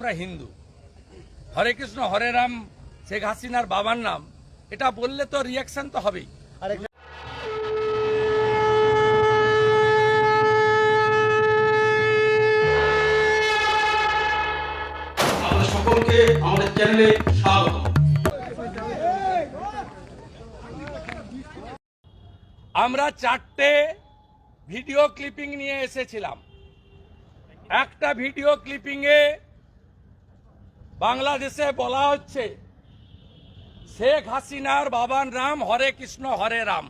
আমরা হিন্দু। হরে কৃষ্ণ হরে রাম শেখ হাসিনার বাবার নাম। এটা বললে তো রিয়াকশন তো হবেই। সকলকে আমাদের চ্যানেলে স্বাগত। আমরা চারটে ভিডিও ক্লিপিং নিয়ে এসেছিলাম। একটা ভিডিও ক্লিপিংয়ে বাংলাদেশে বলা হচ্ছে, শেখ হাসিনার বাবার নাম হরে কৃষ্ণ, হরে রাম।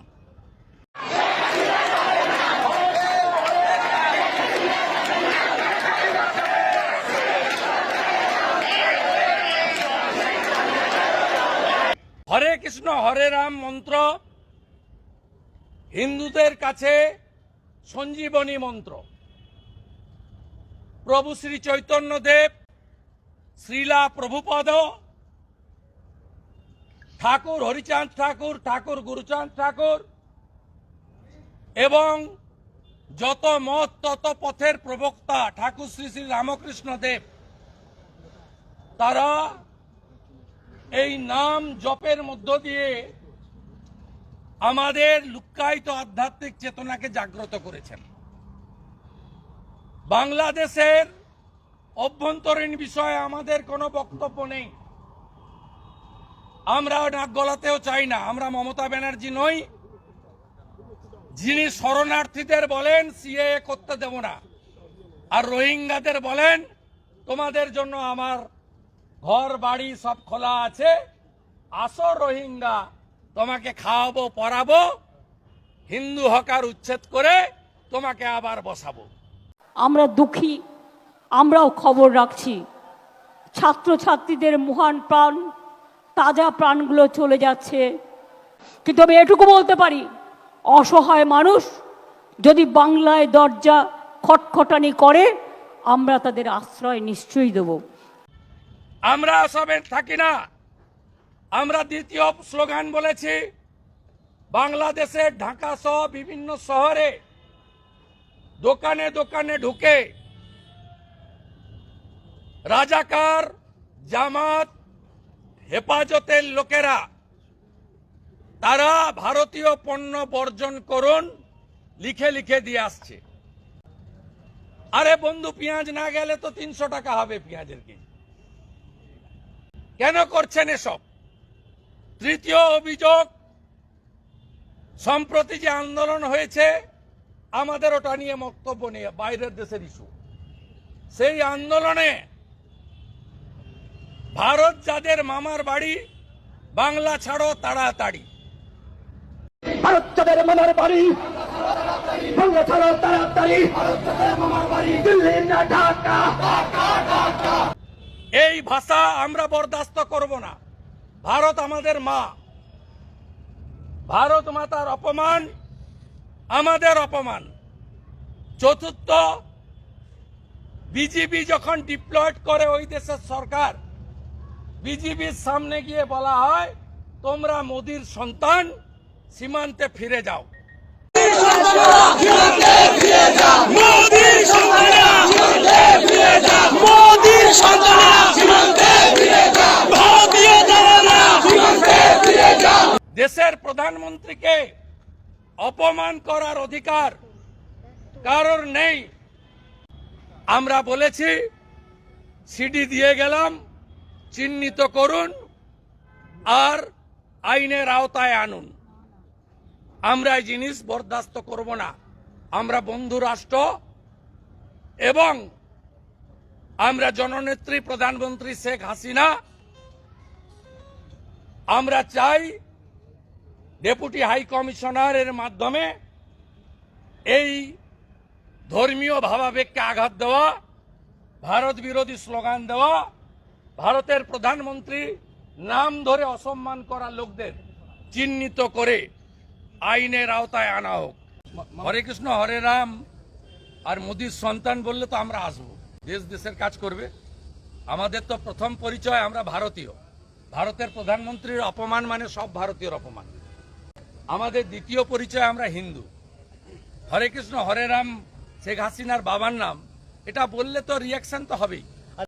হরে কৃষ্ণ, হরে রাম মন্ত্র, হিন্দুদের কাছে সঞ্জীবনী মন্ত্র। প্রভু শ্রী চৈতন্য দেব শ্রীলা প্রভুপদ ঠাকুর হরিচাঁদ ঠাকুর ঠাকুর গুরুচাঁদ ঠাকুর এবং যত মত, তত পথের প্রবক্তা ঠাকুর শ্রী শ্রী রামকৃষ্ণ দেব, তারা এই নাম জপের মধ্য দিয়ে আমাদের লুক্কায়িত আধ্যাত্মিক চেতনাকে জাগ্রত করেছেন। বাংলাদেশের অভ্যন্তরীণ বিষয়ে আমাদের কোনো বক্তব্য নেই। আমরা নাক গলাতেও চাই না। আমরা মমতা ব্যানার্জি নই। যিনি শরণার্থীদের বলেন সিএ করতে দেব না। আর রোহিঙ্গাদের বলেন, তোমাদের জন্য আমার ঘর, বাড়ি সব খোলা আছে। আসো রোহিঙ্গা, তোমাকে খাওয়াবো পরাবো হিন্দু হকার উচ্ছেদ করে তোমাকে আবার বসাবো। আমরা দুঃখী। আমরাও খবর রাখছি। ছাত্রছাত্রীদের মহান প্রাণ, তাজা প্রাণগুলো চলে যাচ্ছে। কিন্তু আমি এটুকু বলতে পারি, অসহায় মানুষ যদি বাংলায় দরজা খটখটানি করে, আমরা তাদের আশ্রয় নিশ্চয়ই দেবো। আমরা সবে থাকি না। আমরা দ্বিতীয় স্লোগান বলেছি, বাংলাদেশের ঢাকা সহ বিভিন্ন শহরে দোকানে দোকানে ঢুকে রাজাকার, জামাত, হেফাজতের লোকেরা, তারা ভারতীয় পণ্য বর্জন করুন, লিখে লিখে দিয়ে আসছে। আরে বন্ধু, পেঁয়াজ না গেলে তো তিনশো টাকা হবে পেঁয়াজের কেজি। কেন করছেন এসব? তৃতীয় অভিযোগ, সম্প্রতি যে আন্দোলন হয়েছে, আমাদের ওটা নিয়ে বক্তব্য নিয়ে বাইরের দেশের ইস্যু সেই আন্দোলনে ভারত যাদের মামার বাড়ি বাংলা ছাড়ো তাড়াতাড়ি। ভারত যাদের মামার বাড়ি বাংলা ছাড়ো তাড়াতাড়ি। দিল্লি না ঢাকা। এই ভাষা আমরা বরদাস্ত করব না। ভারত আমাদের মা। ভারত মাতার অপমান আমাদের অপমান। চতুর্থ বিজিবি যখন ডিপ্লয়েড করে ওই দেশের সরকার বিজিবির সামনে গিয়ে বলা হয়, তোমরা মোদির সন্তান, সীমান্তে ফিরে যাও। দেশের প্রধানমন্ত্রীকে অপমান করার অধিকার কারোর নেই। আমরা বলেছি, সিডি দিয়ে গেলাম চিহ্নিত করুন আর আইনের আওতায় আনুন। আমরা এই জিনিস বরদাস্ত করব না। আমরা বন্ধু রাষ্ট্র এবং আমরা জননেত্রী প্রধানমন্ত্রী শেখ হাসিনা। আমরা চাই ডেপুটি হাই কমিশনারের মাধ্যমে এই ধর্মীয় ভাবাবেগকে আঘাত দেওয়া, ভারত বিরোধী স্লোগান দেওয়া ভারতের প্রধানমন্ত্রী নাম ধরে অসম্মান করা লোকদের চিহ্নিত করে আইনের আওতায় আনা হোক। হরে কৃষ্ণ, হরে রাম আর মোদির সন্তান বললে তো আমরা আসব। দেশ দেশের কাজ করবে। আমাদের তো প্রথম পরিচয় আমরা ভারতীয়। ভারতের প্রধানমন্ত্রীর অপমান মানে সব ভারতীয়র অপমান। আমাদের দ্বিতীয় পরিচয় আমরা হিন্দু। হরে কৃষ্ণ, হরে রাম, শেখ হাসিনার বাবার নাম। এটা বললে তো রিয়াকশন তো হবেই।